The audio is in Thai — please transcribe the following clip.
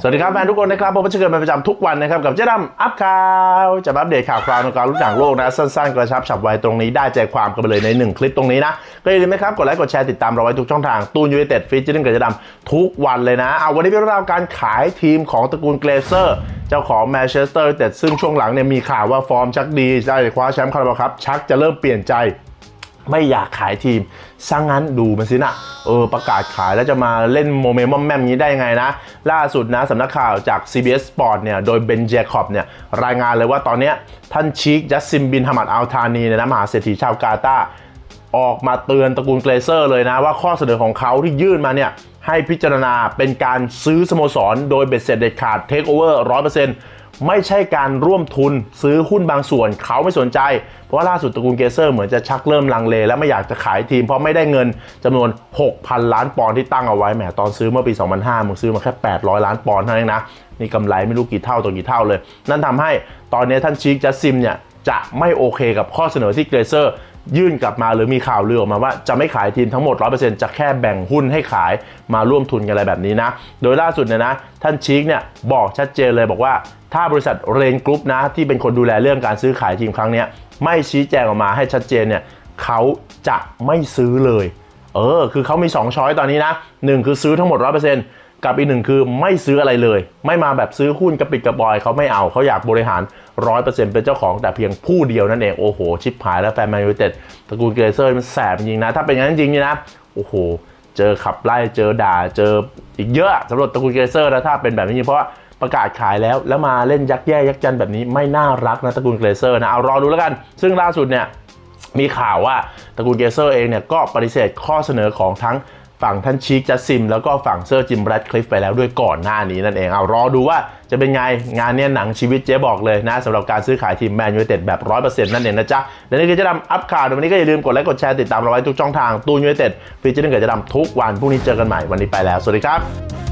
สวัสดีครับแฟนทุกคนนะครับผมจะเกิดเป็นประจำทุกวันนะครับ กับเจ๊ดำอัพข่าวจะอัปเดตข่าวคราวในการรู้จักโลกนะ สั้นๆ กระชับฉับไวตรงนี้ได้ใจความกันไปเลยใน 1 คลิปตรงนี้นะ ก็อย่าลืมนะครับ กดไลค์กดแชร์ติดตามเราไว้ทุกช่องทาง ตูนยูไนเต็ดฟีเจอริ่งกับเจ๊ดำทุกวันเลยนะ เอาวันนี้เป็นเรื่องราวการขายทีมของตระกูลเกรเซอร์เจ้าของแมนเชสเตอร์แต่ซึ่งช่วงหลังเนี่ยมีข่าวว่าฟอร์มชักดีได้คว้าแชมป์คาราบาครับชักจะเริ่มเปลี่ยนใจ ไม่อยากขายทีมซะงงั้นดูมันสินะเออประกาศขายแล้วจะมาเล่นโมเมนต์มอมแมมงนี้ได้ยังไงนะ ล่าสุดนะสำนักข่าวจาก CBS Sport เนี่ยโดยเบนเจคอบเนี่ยรายงานเลยว่าตอนนี้ท่านชีคยัสซิมบินฮามัดอัลทานีเนี่ยนะมหาเศรษฐีชาวกาตาร์ ออกมาเตือนตระกูลเกรเซอร์เลยนะว่าข้อเสนอของเขาที่ยื่นมาเนี่ยให้พิจารณาเป็นการซื้อสโมสร โดยเบ็ดเสร็จเด็ดขาดเทคโอเวอร์ร้อยเปอร์เซ็นต์ไม่ใช่การร่วมทุนซื้อหุ้นบางส่วนเขาไม่สนใจ เพราะว่าล่าสุดตระกูลเกเซอร์เหมือนจะชักเริ่มลังเล และไม่อยากจะขายทีมเพราะไม่ได้เงินจำนวน 6,000 ล้านปอนด์ที่ตั้งเอาไว้แหมตอนซื้อเมื่อปี 2005มึงซื้อมาแค่ 800 ล้านปอนด์เท่านั้นนะนี่กำไรไม่รู้กี่เท่าต่อกี่เท่าเลย นั่นทำให้ตอนนี้ท่านชีคจัสซิมเนี่ยจะไม่โอเคกับข้อเสนอที่เกรเซอร์ ยื่นกลับมาหรือมีข่าวลือออกมาว่าจะไม่ขายทีมทั้งหมด 100%จะแค่แบ่งหุ้นให้ขายมาร่วมทุนกันอะไรแบบนี้นะ โดยล่าสุดเนี่ยนะ ท่านชีคเนี่ยบอกชัดเจนเลยบอกว่า ถ้าบริษัทเรนกรุ๊ปนะ ที่เป็นคนดูแลเรื่องการซื้อขายทีมครั้งนี้ไม่ชี้แจงออกมาให้ชัดเจนเนี่ยเขาจะไม่ซื้อเลย เออ คือเขามี 2 ช้อยตอนนี้นะหนึ่งคือซื้อทั้งหมด 100% กับอีกหนึ่งคือไม่ซื้ออะไรเลย ไม่มาแบบซื้อหุ้นกระปิดกระบอยเขาไม่เอาเขาอยากบริหาร 100%เป็นเจ้าของแต่เพียงผู้เดียวนั่นเองโอ้โห ชิปหายแล้วแฟนแมนยูเต็ดตระกูลเกรเซอร์มันแสบจริงนะ ถ้าเป็นอย่างนั้นจริงนี่นะ โอ้โห เจอขับไล่เจอด่าเจออีกเยอะสำหรับตระกูลเกรเซอร์นะถ้าเป็นแบบนี้เพราะว่าประกาศขายแล้วแล้วมาเล่นยักแย่ยักจันแบบนี้ไม่น่ารักนะตระกูลเกรเซอร์นะเอารอดูแล้วกัน ซึ่งล่าสุดเนี่ยมีข่าวว่าตระกูลเกเซอร์เองเนี่ยก็ปฏิเสธข้อเสนอของทั้ง ฝั่งท่านชีคจัสซิม แล้วก็ฝั่งเซอร์จิมแรดคลิฟไปแล้วด้วยก่อนหน้านี้นั่นเองเอารอดูว่าจะเป็นไงงานเนี้ยหนังชีวิตเจ๊บอกเลยนะสำหรับการซื้อขายทีมแมนยูไนเต็ดแบบ 100%นั่นเองนะจ๊ะ และนี่คือเจะดำอัพข่าววันนี้ก็อย่าลืมกดไลค์กดแชร์ติดตามเราไว้ทุกช่องทางตูนยูไนเต็ดฟีเจอร์นึงเกิดจะดำทุกวันพรุ่งนี้เจอกันใหม่วันนี้ไปแล้วสวัสดีครับ